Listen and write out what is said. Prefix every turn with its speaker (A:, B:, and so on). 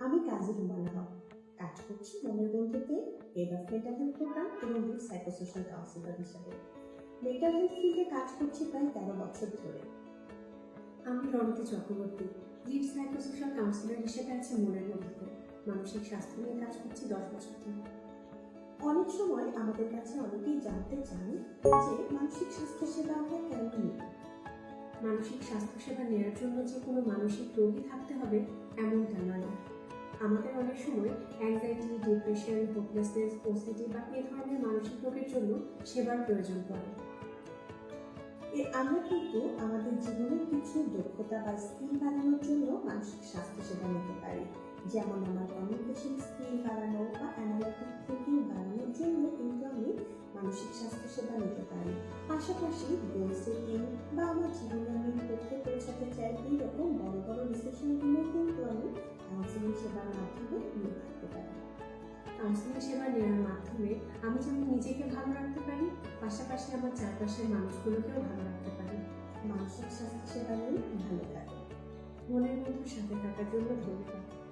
A: আমি কাজী রুমানা কাজ করছি মনের বন্ধুতে head of mental health program এবং সাইকোসোশ্যাল কাউন্সিলর হিসাবে। মেন্টাল হেলথ ফিল্ডে কাজ করছি প্রায় তেরো বছর ধরে।
B: আমি Ranati Chakraborty. Lead psychosocial counsellor হিসেবে আছি মনের মধ্যে মানসিক স্বাস্থ্য নিয়ে কাজ করছি দশ বছর ধরে।
A: অনেক সময় আমাদের কাছে অনেকেই জানতে চান যে মানসিক স্বাস্থ্য সেবা আমরা কেন নিই?
B: মানসিক স্বাস্থ্যসেবা নেওয়ার জন্য যে কোনো মানসিক রোগী থাকতে হবে, এমনটা নয়। আমাদের অনেক সময় অ্যাংজাইটি ডিপ্রেশন হোপলেসনেস ওসিডি বা এ ধরনের মানসিক রোগের জন্য সেবার প্রয়োজন পড়ে।
A: এ আমরা কিন্তু আমাদের জীবনের কিছু দক্ষতা বা স্কিল বাড়ানোর জন্য মানসিক স্বাস্থ্য সেবা নিতে পারি। যেমন আমার কমিউনিকেশন স্কিল বাড়ানো বা অ্যানালিটিক থিঙ্কিং বাড়ানোর জন্য কিন্তু আমি মানসিক স্বাস্থ্য সেবা নিতে পারি। পাশাপাশি গোল সেটিং বা আমার জীবনে আমি লক্ষ্যে সেবার দূরে থাকতে পারি।
B: কাউন্সিলিং সেবা নেওয়ার মাধ্যমে আমি যেমন নিজেকে ভালো রাখতে পারি, পাশাপাশি আমার চারপাশের মানুষগুলোকেও ভালো রাখতে পারি।
A: মানসিক স্বাস্থ্য সেবা নিয়ে ভালো থাকে
B: মনের মতো সাথে থাকার জন্য ধন্যবাদ।